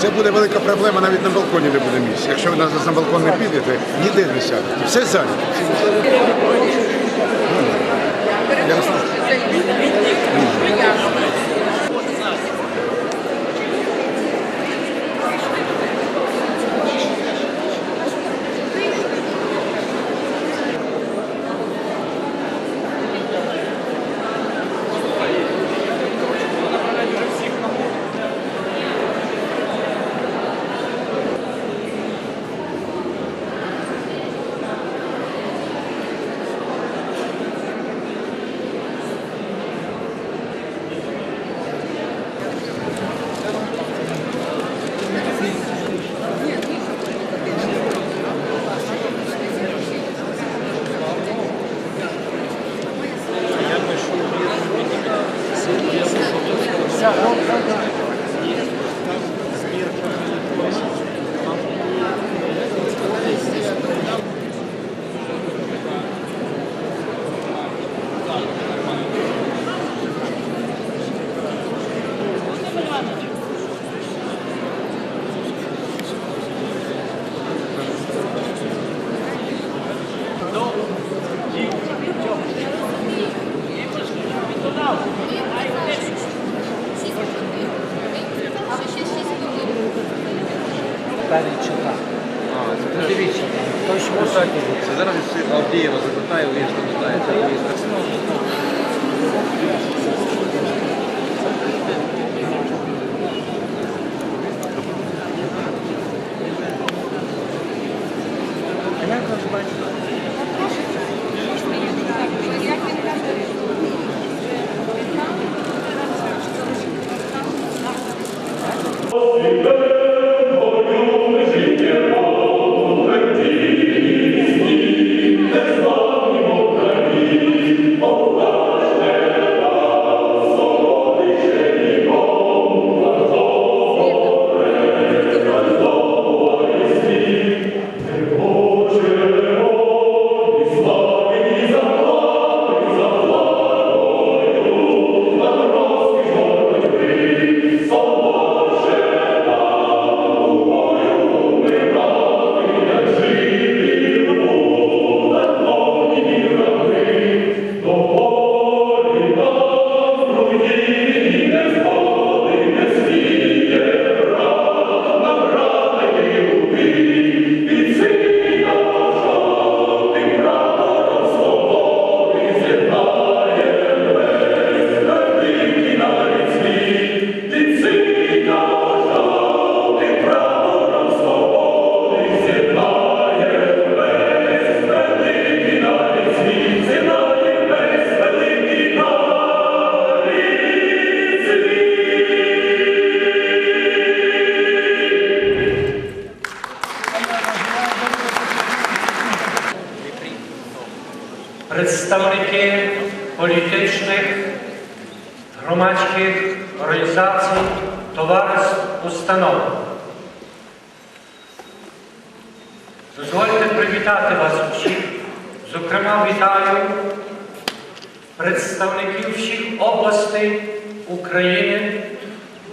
Це буде велика проблема, навіть на балконі не буде місця. Якщо ви на, балкон не підете, ніде не сядете. Все зайнято. Ясно? Lord, Привітати вас всіх. Зокрема, вітаю представників всіх областей України,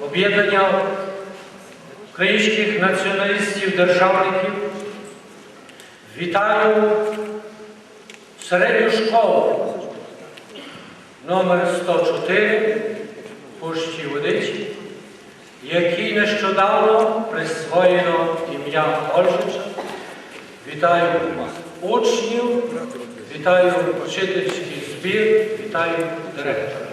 об'єднання українських націоналістів-державників. Вітаю середню школу номер 104 Пущі Водичі, якій нещодавно присвоєно ім'я Ольжича. Вітаю учнів, вітаю вчительський збір, вітаю директора.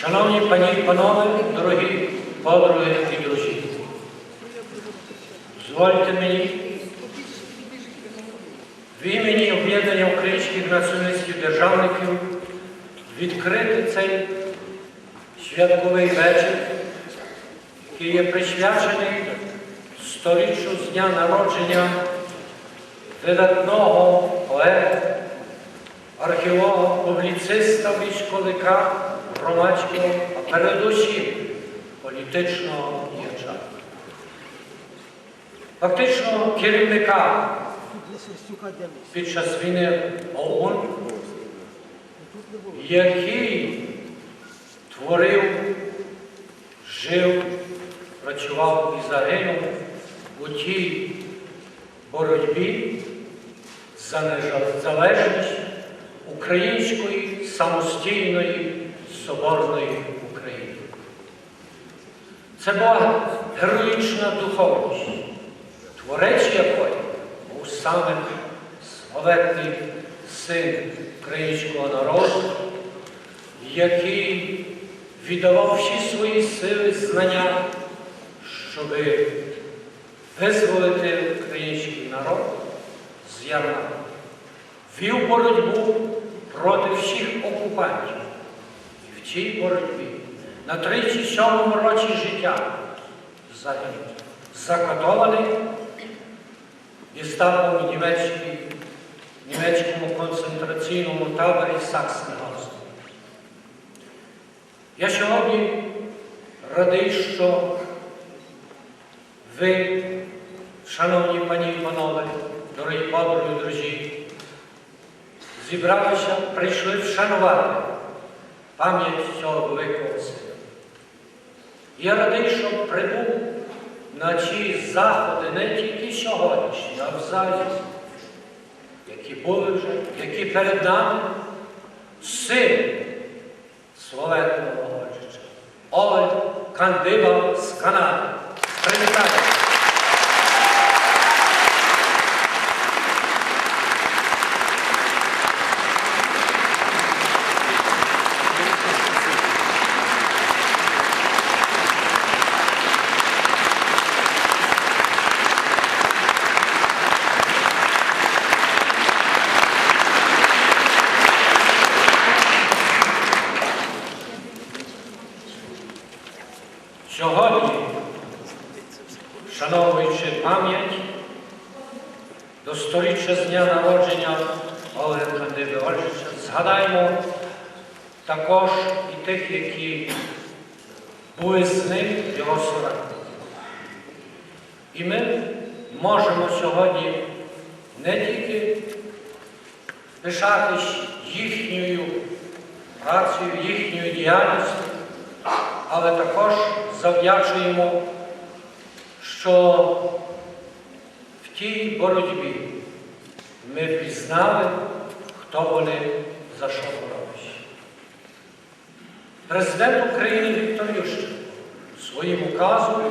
Шановні пані і панове, дорогі подруги і друзі, дозвольте мені в імені об'єднання українських націоналістів державників відкрити цей святковий вечір, який є присвячений сторіччю з дня народження видатного поета, археолога, публіциста, військовика, громадського, а передусім політичного діяча. Фактично керівника під час війни ОУН, який творив, жив, працював і загинув у тій боротьбі за незалежність української самостійної соборної України. Це була героїчна духовність, творець якої був саме славетний син українського народу, який віддавав всі свої сили, знання, щоб визволити український народ з ярма. Вів боротьбу проти всіх окупантів. І в цій боротьбі на 37-му році життя загинув. Закатований гестапом у німецькій, німецькому концентраційному таборі Саксенгаузен. Я сьогодні радий, що ви, шановні пані і панове, дорогі подруги, друзі, зібралися, прийшли вшанувати пам'ять цього великого сина. Я радий, що прибув на ці заходи не тільки сьогоднішні, а взагалі, які були вже, які перед нами син славетного Годжича, Олег Кандиба з Канади. Привітання! Сьогодні, шановуючи пам'ять до сторіччя з дня народження Олега Кандиби Ольжича, згадаємо також і тих, які були з ним його соратники. І ми можемо сьогодні не тільки пишатись їхньою працею, їхньою діяльністю, але також завдячуємо, що в тій боротьбі ми пізнали, хто вони за що. Президент України Віктор Ющенко своїм указом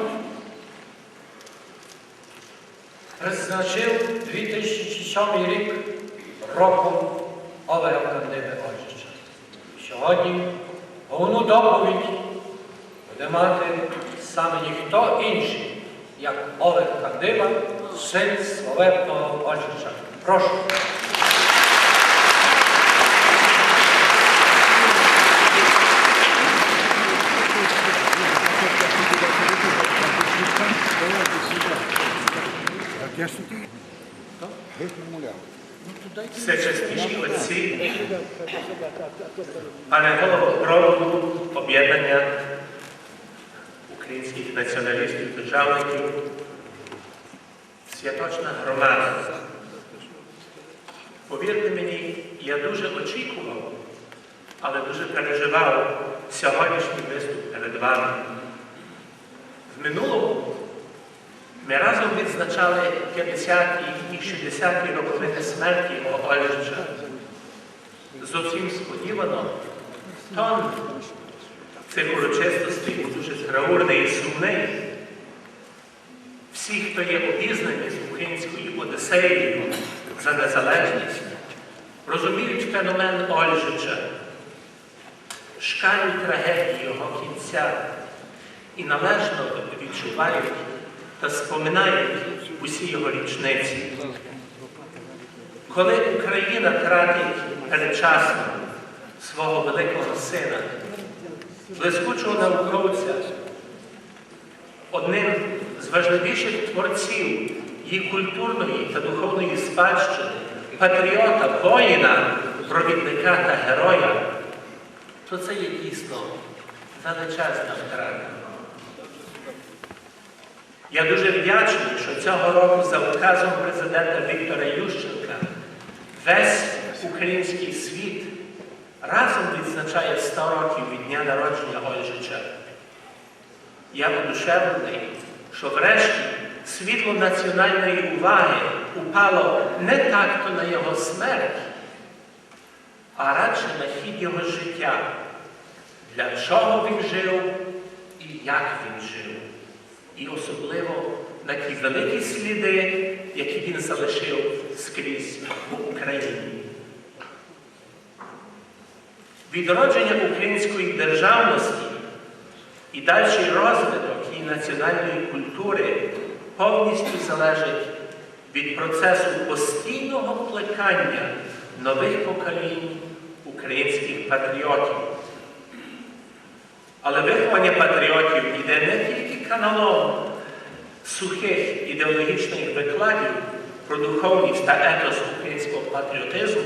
призначив 2007 рік роком Олега Кандиби Ольжича. Сьогодні повну доповідь буде мати саме ніхто інший, як Олег Кандиба, син славетного Ольжича. Прошу. Всечесніші отці, пане голово проводу об'єднання українських націоналістів, державників, святочна громада. Повірте мені, я дуже очікував, але дуже переживав сьогоднішній виступ перед вами. В минулому ми разом відзначали 50-ті і 60-ті роковини смерті Ольжича. Зовсім сподівано, тон цих урочистостей був дуже траурний і сумний. Всі, хто є обізнані з українською Одесеєю за незалежність, розуміють феномен Ольжича, шкалю трагедії його кінця і належно відчувають та споминають усі його річниці. Коли Україна тратить передчасно свого великого сина, блискучого науковця, одним з важливіших творців її культурної та духовної спадщини, патріота, воїна, провідника та героя, то це є дійсно величезна втрата. Я дуже вдячний, що цього року за указом президента Віктора Ющенка весь український світ разом відзначає 100 років від дня народження Ольжича. Я одушевлений, що врешті світло національної уваги упало не так-то на його смерть, а радше на хід його життя, для чого він жив і як він жив. І особливо на ті великі сліди, які він залишив скрізь в Україні. Відродження української державності і дальший розвиток її національної культури повністю залежить від процесу постійного плекання нових поколінь українських патріотів. Але виховання патріотів йде не тільки каналом сухих ідеологічних викладів про духовність та етос українського патріотизму,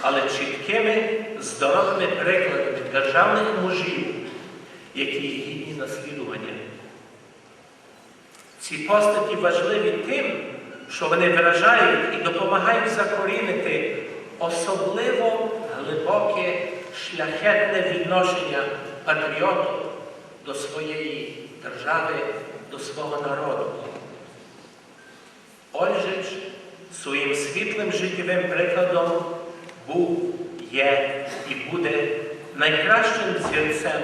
але чіткими, здоровими прикладами державних мужів, які гідні наслідування. Ці постаті важливі тим, що вони виражають і допомагають закорінити особливо глибоке шляхетне відношення патріоту до своєї держави, до свого народу. Ольжич своїм світлим життєвим прикладом був, є і буде найкращим зірцем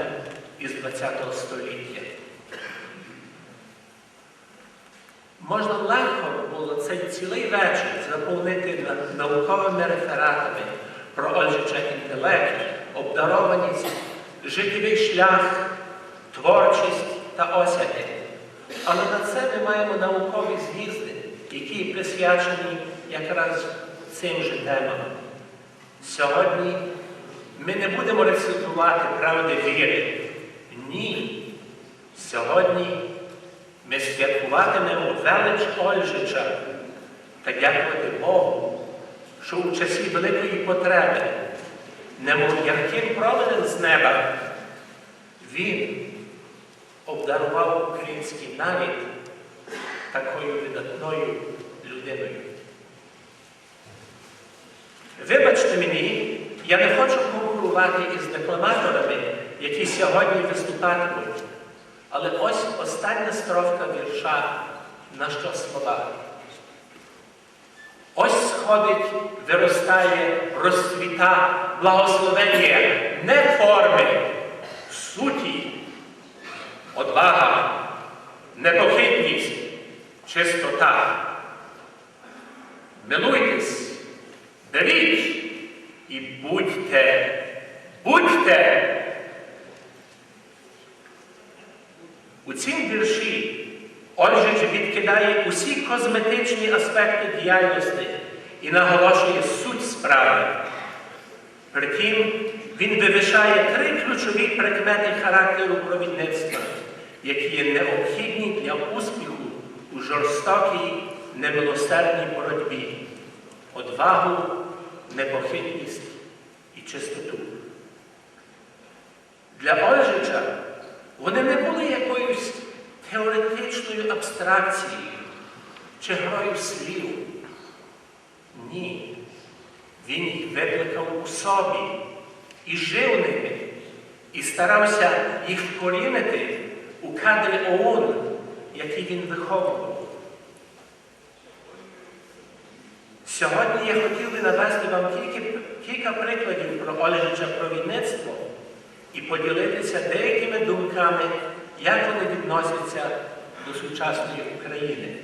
із ХХ століття. Можна легко було цей цілий вечір заповнити науковими рефератами про Ольжича інтелект, обдарованість, життєвий шлях, творчість та осяги. Але на це ми маємо наукові з'їзди, які присвячені якраз цим же темам. Сьогодні ми не будемо рецитувати правди віри. Ні. Сьогодні ми святкуватимемо велич Ольжича та дякувати Богу, що у часі великої потреби, немов ярким променем з неба, він обдарував український нарід такою видатною людиною. Вибачте мені, я не хочу конкурувати із декламаторами, які сьогодні виступатимуть. Але ось остання строфка вірша на що слова. Ось сходить, виростає, розцвіта, благословення не форми, суті, одвага, непохитність, чистота. Милуйтесь, беріть і будьте, будьте. У цім вірші Ольжич відкидає усі козметичні аспекти діяльності і наголошує суть справи. Притім, він вивишає три ключові прикмети характеру провідництва, які є необхідні для успіху у жорстокій, немилосердній боротьбі, одвагу, непохитність і чистоту. Для Ольжича вони не були якоюсь теоретичною абстракцією чи грою слів. Ні. Він їх викликав у собі і жив ними, і старався їх вкорінити у кадрі ООН, який він виховував. Сьогодні я хотів би навести вам тільки кілька прикладів про Ольжича провідництво і поділитися деякими думками, як вони відносяться до сучасної України.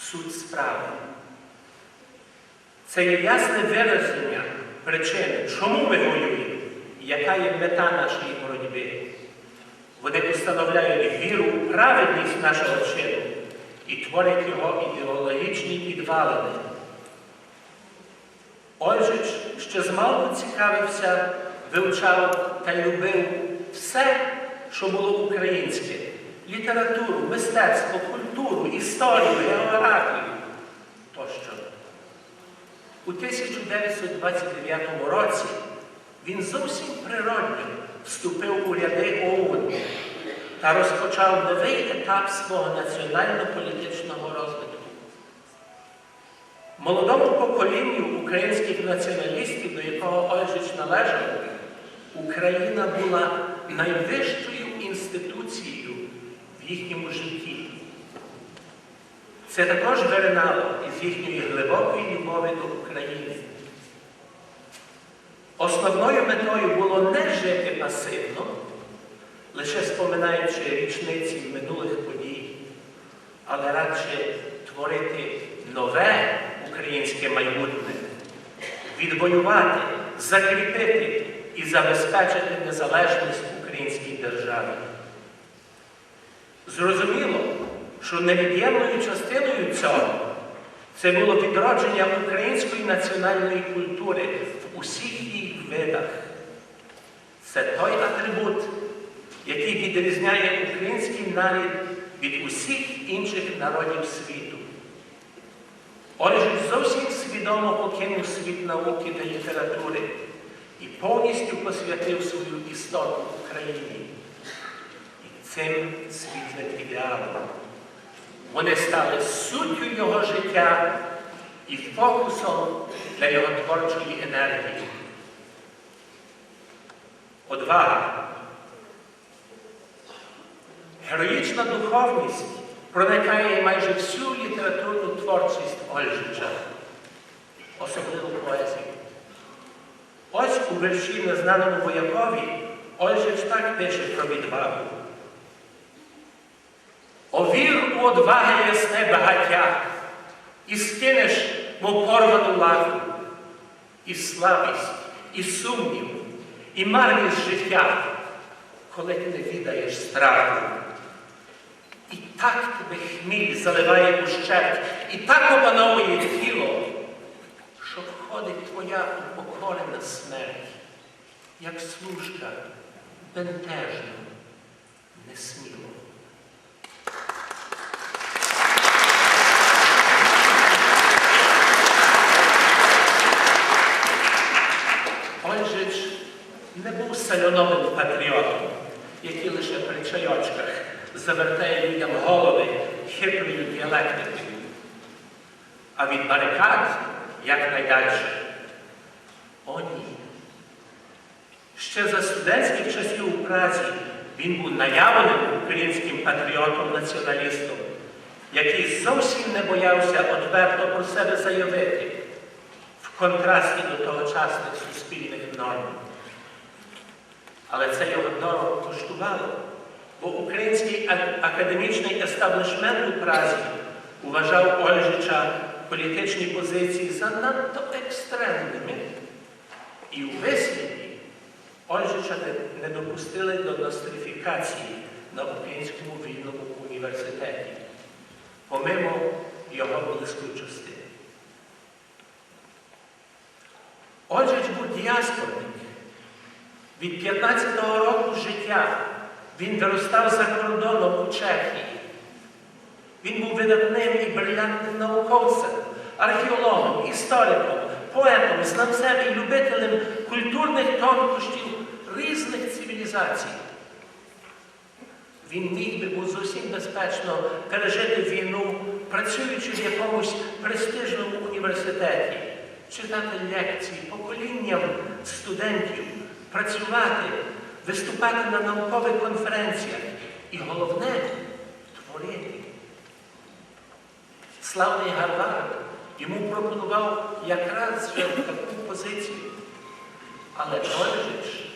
Суть справи. Це є ясне вираження причини, чому ми воюємо яка є мета нашої боротьби. Вони установляють віру праведність нашого чину і творять його ідеологічні підвалини. Ольжич ще змалку цікавився, вивчав та любив все, що було українське, літературу, мистецтво, культуру, історію, географію тощо. У 1929 році він зовсім природньо вступив у ряди ОУН та розпочав новий етап свого національно-політичного розвитку. Молодому поколінню українських націоналістів, до якого Ольжич належав, Україна була найвищою інституцією в їхньому житті. Це також виринало із їхньої глибокої любові до України. Основною метою було не жити пасивно, лише споминаючи річниці минулих подій, але радше творити нове українське майбутнє, відвоювати, закріпити і забезпечити незалежність українській державі. Зрозуміло, що невід'ємною частиною цього це було відродження української національної культури в усіх її видах. Це той атрибут, який відрізняє український нарід від усіх інших народів світу. Ольжич зовсім свідомо покинув світ науки та літератури і повністю посвятив свою істоту Україні. І цим світлим ідеалом. Вони стали суттю його життя і фокусом для його творчої енергії. Одвага. Героїчна духовність проникає майже всю літературну творчість Ольжича, особливо поезію. Ось у вірші незнаному воякові Ольжич так пише про відвагу. Овір у одваги ясне багаття, і скинеш, мов порвану лаву, і слабість, і сумнів, і марність життя, коли ти не відаєш страху. І так тебе хміль заливає ущерть, і так опановує тіло, що входить твоя упокорена смерть, як служка, бентежно, несміло. Ольжич сальоновим патріотом, який лише при чайочках завертає людям голови хитрою діалектикою, а від барикад якнайдальше. О, ні. Ще за студентських часів у Празі він був наявним українським патріотом-націоналістом, який зовсім не боявся відверто про себе заявити в контрасті до тогочасних суспільних норм. Але це його дорого коштувало, бо український академічний естаблішмент у Празі вважав Ольжича політичні позиції занадто екстремними. І у висліді Ольжича не, допустили до нострифікації на Українському вільному університеті, помимо його блискучості. Ольжич був діаспорник. Від 15-го року життя він виростав за кордоном у Чехії. Він був видатним і брилянтним науковцем, археологом, істориком, поетом, знавцем і любителем культурних тонкощів різних цивілізацій. Він міг би був зовсім безпечно пережити війну, працюючи в якомусь престижному університеті, читати лекції поколінням студентів, працювати, виступати на наукових конференціях і головне творити. Славний Гарвард йому пропонував якраз таку позицію. Але Ольжич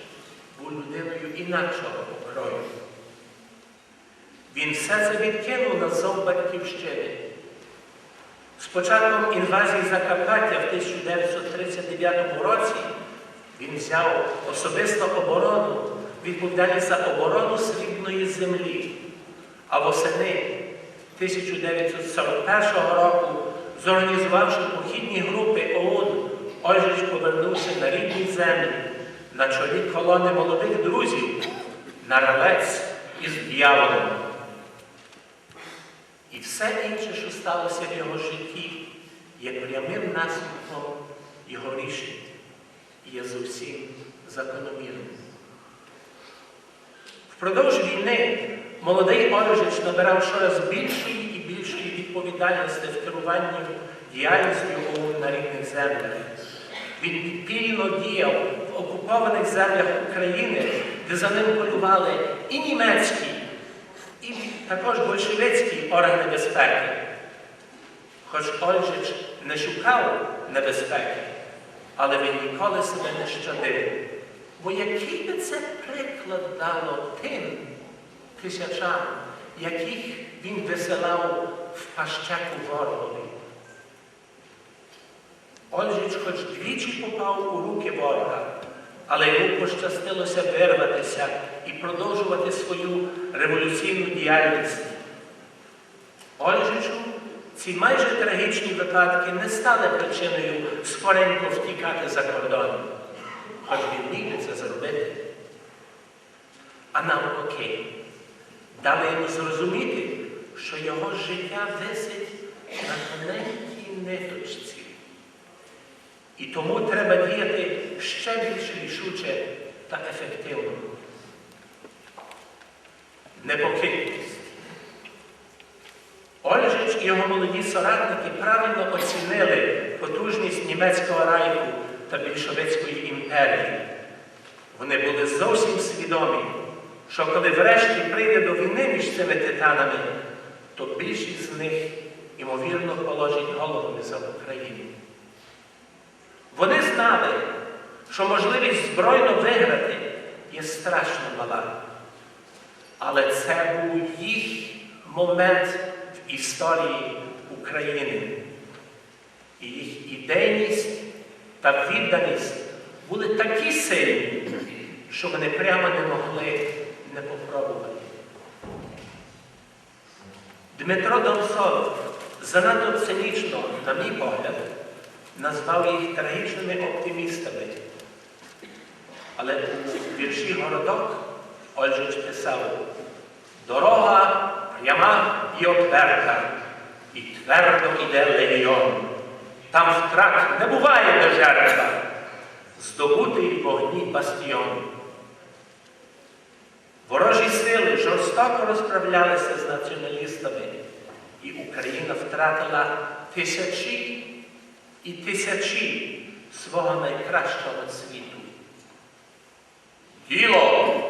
був людиною інакшого покрою. Він все це відкинув на зов батьківщини. З початком інвазії Закарпаття в 1939 році він взяв особисту оборону, відповідальність за оборону срібної землі. А восени 1941 року, зорганізувавши похідні групи ОУН, Ольжич повернувся на рідні землі на чолі колони молодих друзів на ралець із дьяволом. І все інше, що сталося в його житті, є прямим наслідком його рішень і є зовсім закономірним. Впродовж війни молодий Оржич набирав щораз більшої і більшої відповідальності в керуванні діяльністю ОУН на рідних землях. Він підпільно діяв в окупованих землях України, де за ним полювали і німецькі, і також большевицькі органи безпеки. Хоч Ольжич не шукав небезпеки, але він ніколи себе не щадив. Бо який би це приклад дало тим тисячам, яких він висилав в пащеку ворогові? Ольжич хоч двічі попав у руки ворога, але йому пощастилося вирватися і продовжувати свою революційну діяльність. Ольжичу ці майже трагічні випадки не стали причиною скоренько втікати за кордон, хоч він міг це зробити. А навпаки, дали йому зрозуміти, що його життя висить на тоненькій ниточці. І тому треба діяти ще більш рішуче та ефективно. Непохитність. Його молоді соратники правильно оцінили потужність німецького райку та більшовицької імперії. Вони були зовсім свідомі, що коли врешті прийде до війни між цими титанами, то більшість з них, ймовірно, положить головами за Україну. Вони знали, що можливість збройно виграти є страшно мала. Але це був їх момент історії України. І їх ідейність та відданість були такі сильні, що вони прямо не могли не попробувати. Дмитро Донцов занадто цинічно, на мій погляд, назвав їх трагічними оптимістами. Але у вірші Городок Ольжич писав Дорога пряма і отверта, і твердо іде легіон. Там втрат не буває до жертва, здобутий вогні бастіон. Ворожі сили жорстоко розправлялися з націоналістами, і Україна втратила тисячі і тисячі свого найкращого світу. Діло